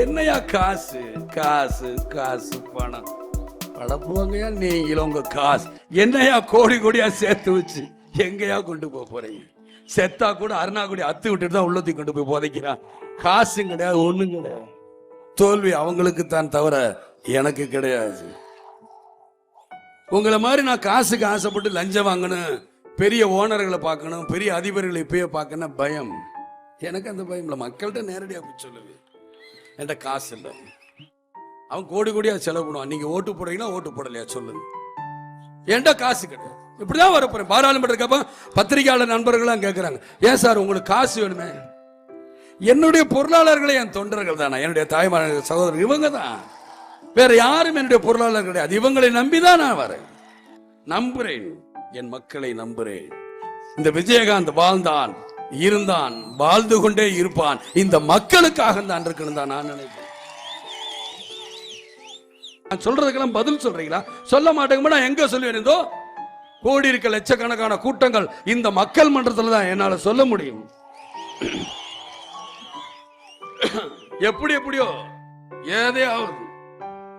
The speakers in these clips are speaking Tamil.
என்னையா காசு? காசு காசு பணம். படப்புவாங்கயா நீங்களும் உங்க காசு. என்னையா கோடி கோடியா சேர்த்து வச்சு எங்கயா கொண்டு போக போறீங்க? செத்தா கூட அருணாக்குடி அத்து விட்டுட்டு தான் உள்ளத்தையும் கொண்டு போய் புதைக்கிறான். காசும் கிடையாது ஒண்ணும் கிடையாது. தோல்வி அவங்களுக்கு தான் தவிர எனக்கு கிடையாது. உங்களை மாதிரி நான் காசுக்கு ஆசைப்பட்டு லஞ்சம் வாங்கணும் பெரிய ஓனர்களை பார்க்கணும் பெரிய அதிபர்களை இப்பயே பார்க்கணும் பயம். எனக்கு அந்த பயம் இல்லை. மக்கள்கிட்ட நேரடியாக போய் சொல்லுவேன். என்கிட்ட காசு இல்லை. அவன் கோடி கோடியா செலவு பண்ணுவான். நீங்க ஓட்டு போடுறீங்களா ஓட்டு போடலையா சொல்லுங்க. என்கிட்ட காசு கிடையாது. இப்படிதான் வரப்போறேன் பாராளுமன்றக்கப்ப பத்திரிகையாளர் நண்பர்கள்லாம் கேட்குறாங்க ஏன் சார் உங்களுக்கு காசு வேணுமே? என்னுடைய பொருளாளர்களே என் தொண்டர்கள் தானே? என்னுடைய தாய்மான சகோதரர் இவங்க தான் வேற யாரும் என்னுடைய பொருளாளர் கிடையாது. இவங்களை நம்பிதான் நான் வரேன். நம்புறேன். என் மக்களை நம்புறேன். இந்த விஜயகாந்த் வாழ்ந்தான். இருந்தான் வாழ்ந்து கொண்டே இருப்பான். இந்த மக்களுக்காக தான் இருக்கணும் தான் நான் நினைக்கிறேன் நான் சொல்றதுக்கெல்லாம் பதில் சொல்றீங்களா? சொல்ல மாட்டேங்க நான் எங்க சொல்லுவேன் இதோ? கோடி இருக்க லட்சக்கணக்கான கூட்டங்கள் இந்த மக்கள் மன்றத்தில் தான் என்னால சொல்ல முடியும். எப்படி எப்படியோ ஏதே ஆகுது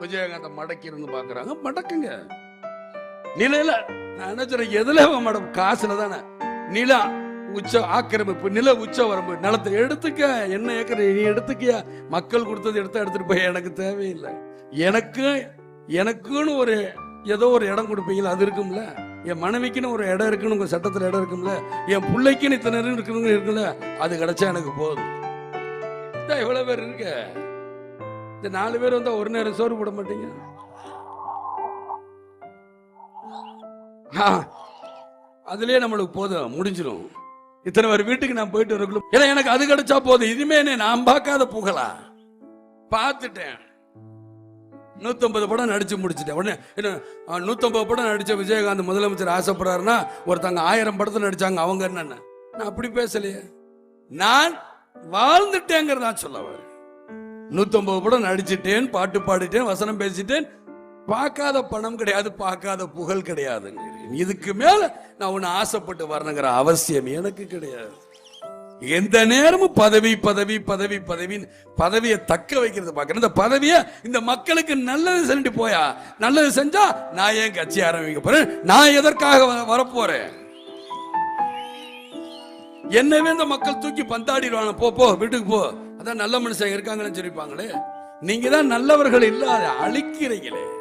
விஜயகாந்த மடக்கி இருந்து பாக்குறாங்க மடக்குங்க. நிலையில நான் என்ன சொல்றேன் எதுல மேடம்? காசுல தானே. நிலா உச்ச ஆக்கிரமிப்பு நில உச்ச வரம்பு நிலத்தை எடுத்துக்க என்ன ஏக்கர் நீ எடுத்துக்கியா? மக்கள் கொடுத்தது எடுத்து எடுத்துட்டு போய் எனக்கு தேவையில்லை. எனக்கு எனக்குன்னு ஒரு ஏதோ ஒரு இடம் கொடுப்பீங்களா? அது இருக்கும்ல. என் மனைவிக்குன்னு ஒரு இடம் இருக்குன்னு உங்க சட்டத்துல இடம் இருக்கும்ல. என் பிள்ளைக்குன்னு இத்தனை இடம் இருக்குன்னு இருக்குல்ல அது கிடைச்சா எனக்கு போதும். இதான் இவ்வளவு பேர் இருக்க. இந்த நாலு பேர் வந்தா ஒரு நேரம் சோறு போட மாட்டீங்க? அதுலயே நம்மளுக்கு போதும். முடிஞ்சிடும் இத்தனை பேர் வீட்டுக்கு நான் போயிட்டு வரக்குள்ள ஏன்னா எனக்கு அது கிடைச்சா போதும். இதுமே என்ன நான் பார்க்காத புகழா? பார்த்துட்டேன். நூத்தம்பது படம் நடிச்சு முடிச்சிட்டேன். உடனே என்ன நூத்தம்பது படம் நடிச்ச விஜயகாந்த் முதலமைச்சர் ஆசைப்படுறாருன்னா ஒருத்தங்க ஆயிரம் படத்தை நடிச்சாங்க அவங்க என்னென்ன. நான் அப்படி பேசலையே. நான் வாழ்ந்துட்டேங்கிறதா சொல்லவர் நூத்தம்பது படம் நடிச்சிட்டேன் பாட்டு பாடிட்டேன் வசனம் பேசிட்டேன். பார்க்காத பணம் கிடையாது பார்க்காத புகழ் கிடையாதுங்க. இதுக்கு மேல நான் உன்னை ஆசைப்பட்டு வரணுங்கிற அவசியம் எனக்கு கிடையாது. எந்த நேரமும் பதவி பதவி பதவி பதவின்னு பதவியை தக்க வைக்கிறது பார்க்கணும். இந்த பதவியை இந்த மக்களுக்கு நல்லது செஞ்சுட்டு போயா? நல்லது செஞ்சா நான் ஏன் கட்சி ஆரம்பிக்க போறேன்? நான் எதற்காக வ- வரப்போறேன்? என்னவே இந்த மக்கள் தூக்கி பந்தாடிடுவாங்க. போ போ வீட்டுக்கு போ. அதான் நல்ல மனுஷன் இருக்காங்கன்னு சொல்லிப்பாங்களே. நீங்க தான் நல்லவர்கள் இல்லாத அழிக்கிறீங்களே.